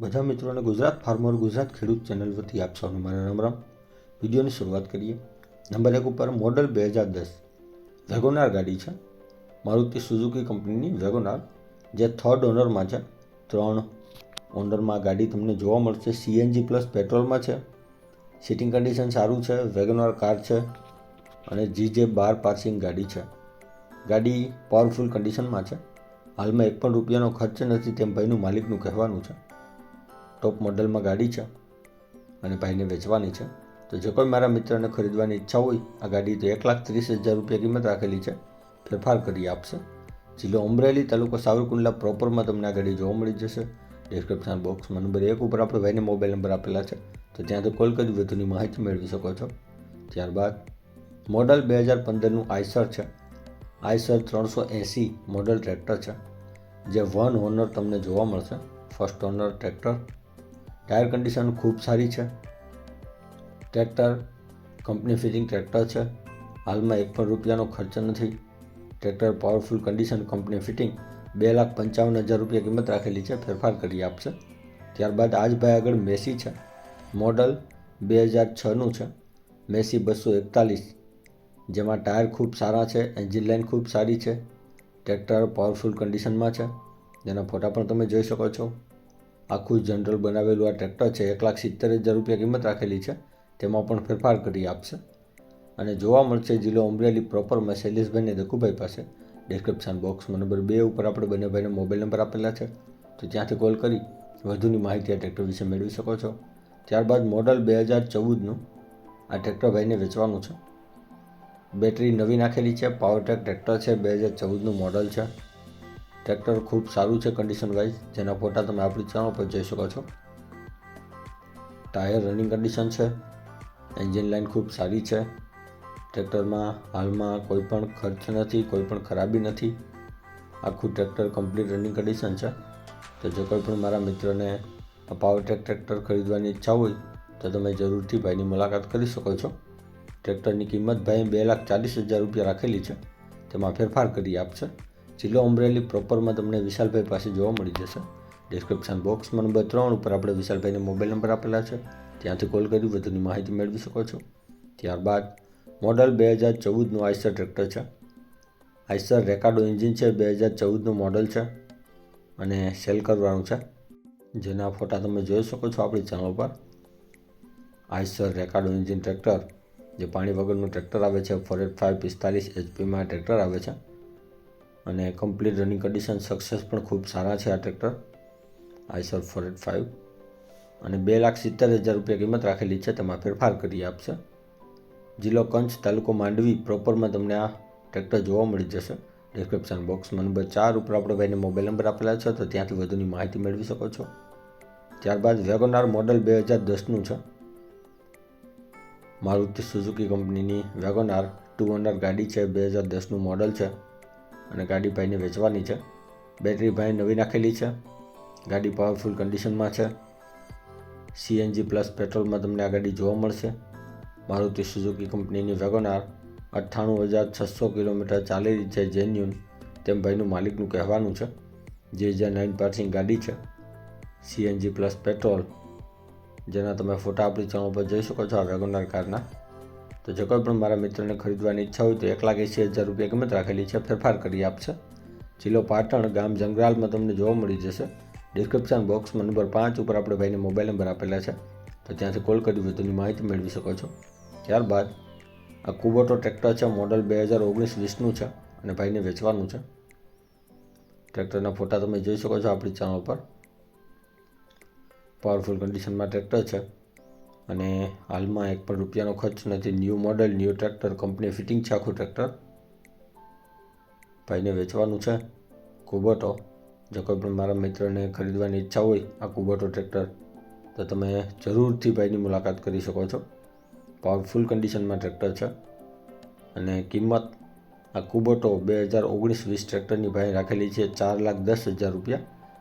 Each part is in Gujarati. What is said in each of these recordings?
બધા મિત્રોને ગુજરાત ફાર્મર ગુજરાત ખેડૂત ચેનલ વતી આપ સૌને મારા રામ રામ. વિડીયોની શરૂઆત કરીએ. નંબર એક ઉપર મોડલ બે હજાર દસ. વેગોનાર ગાડી છે. મારુતિ સુઝુકી કંપનીની વેગોનાર, જે થર્ડ ઓનરમાં છે. ત્રણ ઓનરમાં ગાડી તમને જોવા મળશે. સીએનજી પ્લસ પેટ્રોલમાં છે. સિટિંગ કન્ડિશન સારું છે. વેગોનાર કાર છે અને જી જે બાર પાર્સિંગ ગાડી છે. ગાડી પાવરફુલ કન્ડિશનમાં છે. હાલમાં એક પણ રૂપિયાનો ખર્ચ નથી તેમ ભાઈનું માલિકનું કહેવાનું છે. ટોપ મોડલમાં ગાડી છે અને ભાઈને વેચવાની છે. તો જો કોઈ મારા મિત્રને ખરીદવાની ઈચ્છા હોય, આ ગાડી તો એક લાખ ત્રીસ હજાર રૂપિયા કિંમત રાખેલી છે. ફેરફાર કરી આપશે. જિલ્લો અમરેલી તાલુકો સાવરકુંડલા પ્રોપરમાં તમને આ ગાડી જોવા મળી જશે. ડિસ્ક્રિપ્શન બોક્સમાં નંબર એક ઉપર આપણે ભાઈને મોબાઈલ નંબર આપેલા છે. તો ત્યાંથી કોલ કરી વધુની માહિતી મેળવી શકો છો. ત્યારબાદ, મોડલ બે હજાર પંદરનું આઈસર છે. આઈસર ત્રણસો એંસી મોડલ ટ્રેક્ટર છે. જે વન ઓનર તમને જોવા મળશે. First owner tractor tyre condition ખૂબ સારી છે. ટ્રેક્ટર કંપની ફિટિંગ ટ્રેક્ટર છે. હાલમાં એક પણ રૂપિયાનો ખર્ચ નથી. Tractor powerful condition company fitting બે લાખ પંચાવન હજાર રૂપિયા કિંમત રાખેલી છે. ફેરફાર કરી આપશે. ત્યારબાદ આજભાઈ આગળ મેસી છે. મોડલ બે હજાર છનું છે. મેસી બસો એકતાલીસ, જેમાં ટાયર ખૂબ સારા છે એન્જિન લાઇન ખૂબ સારી છે. ટ્રેક્ટર પાવરફુલ કન્ડિશનમાં છે. જેના ફોટા પણ તમે જોઈ શકો છો. આખું જનરલ બનાવેલું આ ટ્રેક્ટર છે, એક લાખ સિત્તેર હજાર રૂપિયા કિંમત રાખેલી છે. તેમાં પણ ફેરફાર કરી આપશે. અને જોવા મળશે જિલ્લો અમરેલી પ્રોપરમાં શૈલેષભાઈને દકુભાઈ પાસે. ડિસ્ક્રિપ્શન બોક્સમાં નંબર બે ઉપર આપણે બંને ભાઈને મોબાઈલ નંબર આપેલા છે. તો ત્યાંથી કોલ કરી, વધુની માહિતી આ ટ્રેક્ટર વિશે મેળવી શકો છો. ત્યારબાદ મોડલ બે હજાર ચૌદનું આ ટ્રેક્ટર ભાઈને વેચવાનું છે. બેટરી નવી નાખેલી છે પાવરટેક ટ્રેક્ટર છે, બે હજાર ચૌદનું મોડલ છે. ટ્રેક્ટર ખૂબ સારું છે કન્ડિશન વાઇઝ જેના ફોટા તમે આપણી ચેનલ પર જોઈ શકો છો. ટાયર રનિંગ કન્ડિશન છે. એન્જિન લાઇન ખૂબ સારી છે. ટ્રેક્ટરમાં હાલમાં કોઈ પણ ખર્ચ નથી, કોઈ પણ ખરાબી નથી. આખું ટ્રેક્ટર કમ્પ્લીટ રનિંગ કન્ડિશન છે. તો જો કોઈ પણ મારા મિત્રને પાવર પાવરટેક ટ્રેક્ટર ખરીદવાની ઈચ્છા હોય, તો તમે જરૂરથી ભાઈની મુલાકાત કરી શકો છો. ટ્રેક્ટરની કિંમત ભાઈ બે લાખ ચાલીસ હજાર રૂપિયા રાખેલી છે. તેમાં ફેરફાર કરી આપશે. જિલ્લો અમરેલી પ્રોપરમાં તમને વિશાલભાઈ પાસે જોવા મળી જશે. ડિસ્ક્રિપ્શન બોક્સમાં નંબર ત્રણ ઉપર આપણે વિશાલભાઈને મોબાઈલ નંબર આપેલા છે. ત્યાંથી કોલ કરી વધુની માહિતી મેળવી શકો છો. ત્યારબાદ મોડલ બે હજાર ચૌદનું આઈસર ટ્રેક્ટર છે. આઈસર રેકાર્ડો એન્જિન છે, બે હજાર ચૌદનું મોડલ છે અને સેલ કરવાનું છે. જેના ફોટા તમે જોઈ શકો છો આપણી ચેનલ પર. આઈસર રેકાર્ડો એન્જિન ટ્રેક્ટર જે પાણી વગરનું ટ્રેક્ટર આવે છે ફોર એટ ફાઇવ પિસ્તાલીસ એચપીમાં ટ્રેક્ટર આવે છે. અને કમ્પ્લીટ રનિંગ કન્ડિશન સક્સેસ પણ ખૂબ સારા છે આ tractor Eicher four eight five અને બે લાખ સિત્તેર હજાર રૂપિયા કિંમત રાખેલી છે, તેમાં ફેરફાર કરી આપશે. જિલ્લો કંચ, તાલુકો માંડવી પ્રોપરમાં તમને આ ટ્રેક્ટર જોવા મળી જશે. ડિસ્ક્રિપ્શન બોક્સમાં નંબર ચાર ઉપર આપણે ભાઈને મોબાઈલ નંબર આપેલા છે, તો ત્યાંથી વધુની માહિતી મેળવી શકો છો. ત્યારબાદ વેગોનાર મોડલ બે હજાર દસનું છે. મારુતિ સુઝુકી કંપનીની વેગોનાર ટુ ઓનર ગાડી છે, બે હજાર દસનું મોડલ છે. અને ગાડી ભાઈને વેચવાની છે. બેટરી ભાઈ નવી નાખેલી છે. ગાડી પાવરફુલ કન્ડિશનમાં છે. સીએનજી પ્લસ પેટ્રોલમાં તમને આ ગાડી જોવા મળશે. મારુતિ સુઝુકી કંપનીની વેગોનાર અઠ્ઠાણું હજાર છસો કિલોમીટર ચાલેલી છે જેન્યુન તેમ ભાઈનું માલિકનું કહેવાનું છે. જે જે નાઇન પાર્સિંગ ગાડી છે. સીએનજી પ્લસ પેટ્રોલ જેના તમે ફોટા આપણી ચેનલ પર જોઈ શકો છો આ વેગોનાર કારના તો જો કોઈ પણ મારા મિત્રને ખરીદવાની ઈચ્છા હોય તો એક લાખ એંસી હજાર રૂપિયા કિંમત રાખેલી છે. ફેરફાર કરી આપશે. જિલ્લો પાટણ ગામ જંગરાલમાં તમને જોવા મળી જશે. ડિસ્ક્રિપ્શન બોક્સમાં નંબર પાંચ ઉપર આપણે ભાઈને મોબાઈલ નંબર આપેલા છે. તો ત્યાંથી કોલ કરી વધુની માહિતી મેળવી શકો છો. ત્યારબાદ આ કુબોટો ટ્રેક્ટર છે, મોડલ બે હજાર ઓગણીસ વીસનું છે અને ભાઈને વેચવાનું છે. ટ્રેક્ટરના ફોટા તમે જોઈ શકો છો આપણી ચેનલ પર. પાવરફુલ કન્ડિશનમાં ટ્રેક્ટર છે. અને હાલમાં એક પણ રૂપિયાનો ખર્ચ નથી. New model new tractor company fitting છે આખું ટ્રેક્ટર ભાઈને વેચવાનું છે કુબટો. જો કોઈ પણ મારા મિત્રને ખરીદવાની ઈચ્છા હોય આ કુબટો ટ્રેક્ટર તો તમે જરૂરથી ભાઈની મુલાકાત કરી શકો છો. પાવરફુલ કન્ડિશનમાં ટ્રેક્ટર છે. અને કિંમત, આ કુબટો બે હજાર ઓગણીસ વીસ ટ્રેક્ટરની ભાઈ રાખેલી છે ચાર લાખ દસ હજાર રૂપિયા.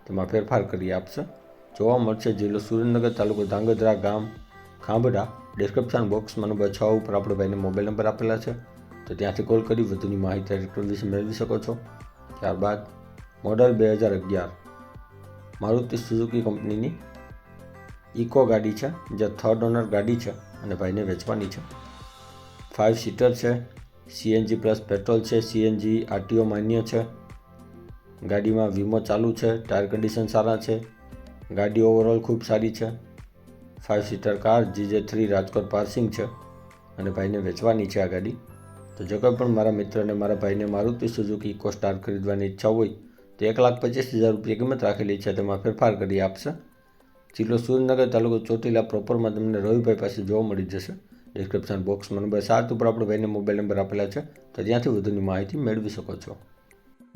તેમાં ફેરફાર કરી આપશે. જોવા મળશે જિલ્લો સુરેન્દ્રનગર તાલુકો ધાંગધ્રા ગામ. ખાંભડા ડિસ્ક્રિપ્શન બોક્સમાં નંબર છ ઉપર આપણે ભાઈને મોબાઈલ નંબર આપેલા છે. તો ત્યાંથી કોલ કરી, વધુની માહિતી ટ્રેક્ટર વિશે મેળવી શકો છો. ત્યારબાદ મોડલ બે હજાર અગિયાર. મારુતિ સુઝુકી કંપનીની ઇકો ગાડી છે, જે થર્ડ ઓનર ગાડી છે અને ભાઈને વેચવાની છે. ફાઇવ સીટર છે સીએનજી પ્લસ પેટ્રોલ છે સીએનજી આરટીઓ માન્ય છે. ગાડીમાં વીમો ચાલુ છે ટાયર કન્ડિશન સારા છે. ગાડી ઓવરઓલ ખૂબ સારી છે. Five seater car, GJ three, Rajkot passing છે અને ભાઈને વેચવાની છે આ ગાડી. તો જો કોઈ પણ મારા મિત્રને, મારા ભાઈને મારુતિ સુઝુકી ઇકો સ્ટાર ખરીદવાની ઈચ્છા હોય, તો એક લાખ પચીસ હજાર રૂપિયા કિંમત રાખેલી છે, તેમાં ફેરફાર કરી આપશે. જિલ્લો સુરેન્દ્રનગર તાલુકો ચોટીલા પ્રોપરમાં તમને રવિભાઈ પાસે જોવા મળી જશે. ડિસ્ક્રિપ્શન બોક્સમાં નંબર સાત ઉપર આપણે ભાઈને મોબાઈલ નંબર આપેલા છે. તો ત્યાંથી વધુની માહિતી મેળવી શકો છો.